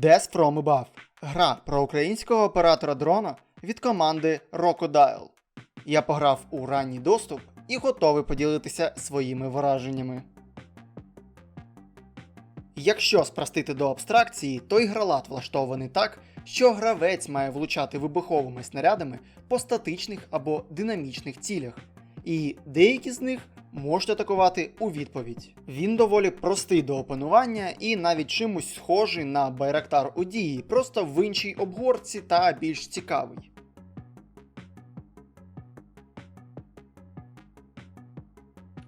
Death from Above гра про українського оператора дрона від команди Crocodile. Я пограв у ранній доступ і готовий поділитися своїми враженнями. Якщо спростити до абстракції, то ігролад влаштований так, що гравець має влучати вибуховими снарядами по статичних або динамічних цілях, і деякі з них можуть атакувати у відповідь. Він доволі простий до опанування і навіть чимось схожий на Байрактар у дії, просто в іншій обгорці та більш цікавий.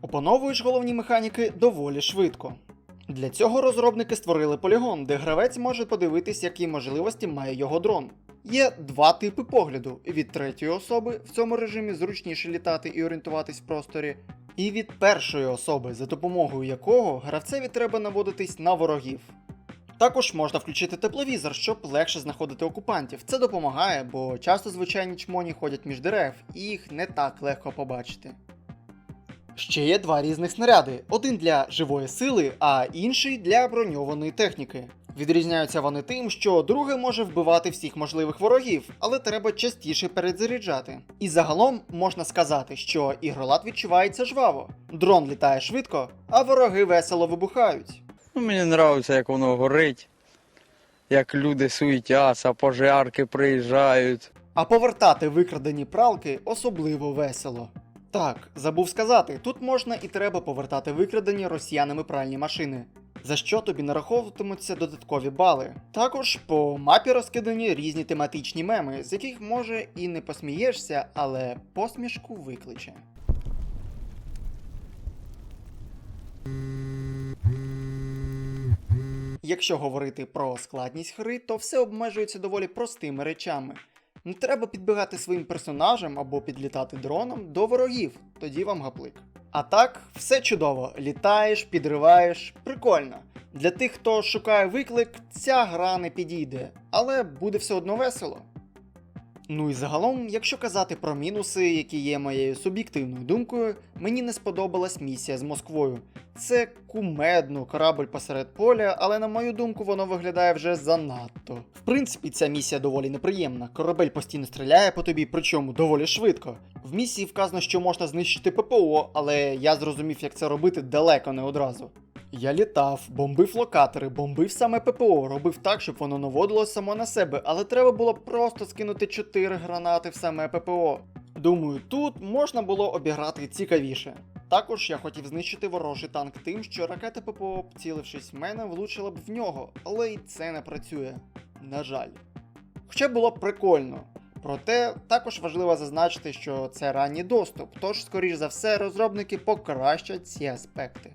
Опановуєш головні механіки доволі швидко. Для цього розробники створили полігон, де гравець може подивитись, які можливості має його дрон. Є два типи погляду: від третьої особи в цьому режимі зручніше літати і орієнтуватись в просторі, і від першої особи, за допомогою якого гравцеві треба наводитись на ворогів. Також можна включити тепловізор, щоб легше знаходити окупантів. Це допомагає, бо часто звичайні чмоні ходять між дерев, і їх не так легко побачити. Ще є два різних снаряди: один для живої сили, а інший для броньованої техніки. Відрізняються вони тим, що другий може вбивати всіх можливих ворогів, але треба частіше перезаряджати. І загалом можна сказати, що ігролад відчувається жваво. Дрон літає швидко, а вороги весело вибухають. Ну, мені подобається, як воно горить, як люди суетяться, пожарки приїжджають. А повертати викрадені пралки особливо весело. Так, забув сказати, тут можна і треба повертати викрадені росіянами пральні машини, за що тобі нараховуватимуться додаткові бали. Також по мапі розкидані різні тематичні меми, з яких може і не посмієшся, але посмішку викличе. Якщо говорити про складність гри, то все обмежується доволі простими речами. Не треба підбігати своїм персонажем або підлітати дроном до ворогів, тоді вам гаплик. А так, все чудово, літаєш, підриваєш, прикольно. Для тих, хто шукає виклик, ця гра не підійде, але буде все одно весело. Ну і загалом, якщо казати про мінуси, які є моєю суб'єктивною думкою, мені не сподобалась місія з Москвою. Це кумедно, корабль посеред поля, але на мою думку, воно виглядає вже занадто. В принципі, ця місія доволі неприємна. Корабель постійно стріляє по тобі, причому доволі швидко. В місії вказано, що можна знищити ППО, але я зрозумів, як це робити далеко не одразу. Я літав, бомбив локатори, бомбив саме ППО, робив так, щоб воно наводилось само на себе, але треба було просто скинути 4 гранати в саме ППО. Думаю, тут можна було обіграти цікавіше. Також я хотів знищити ворожий танк тим, що ракета ППО, вцілившись в мене, влучила б в нього, але і це не працює. На жаль. Хоча було б прикольно. Проте також важливо зазначити, що це ранній доступ, тож, скоріш за все, розробники покращать ці аспекти.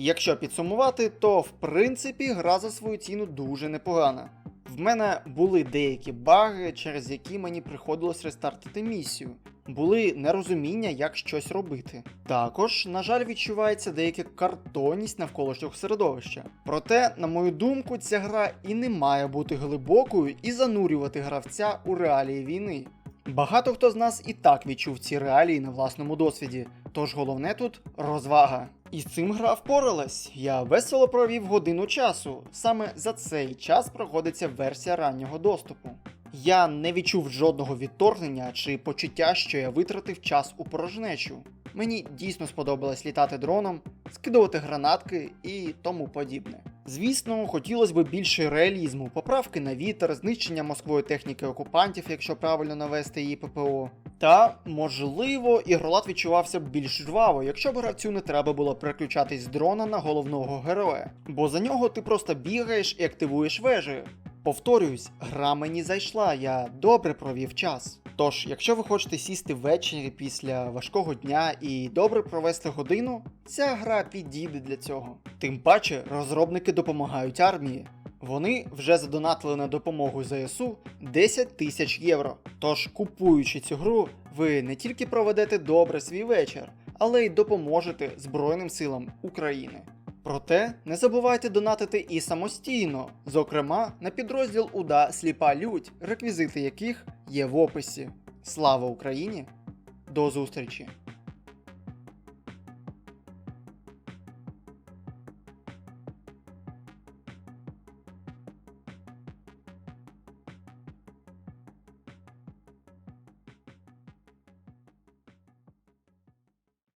Якщо підсумувати, то в принципі гра за свою ціну дуже непогана. В мене були деякі баги, через які мені приходилось рестартити місію. Були нерозуміння, як щось робити. Також, на жаль, відчувається деяка картонність навколишнього середовища. Проте, на мою думку, ця гра і не має бути глибокою і занурювати гравця у реалії війни. Багато хто з нас і так відчув ці реалії на власному досвіді, тож головне тут розвага. І з цим гра впоралась. Я весело провів годину часу. Саме за цей час проходиться версія раннього доступу. Я не відчув жодного відторгнення чи почуття, що я витратив час у порожнечу. Мені дійсно сподобалось літати дроном, скидувати гранатки і тому подібне. Звісно, хотілося б більше реалізму, поправки на вітер, знищення Москвою техніки окупантів, якщо правильно навести її ППО. Та, можливо, ігролад відчувався б більш жваво, якщо б гравцю не треба було переключатись з дрона на головного героя. Бо за нього ти просто бігаєш і активуєш вежею. Повторююсь, гра мені зайшла, я добре провів час. Тож, якщо ви хочете сісти ввечері після важкого дня і добре провести годину, ця гра підійде для цього. Тим паче, розробники допомагають армії. Вони вже задонатили на допомогу ЗСУ 10 тисяч євро. Тож, купуючи цю гру, ви не тільки проведете добре свій вечір, але й допоможете Збройним силам України. Проте не забувайте донатити і самостійно, зокрема на підрозділ УДА Сліпа Лють, реквізити яких є в описі. Слава Україні! До зустрічі!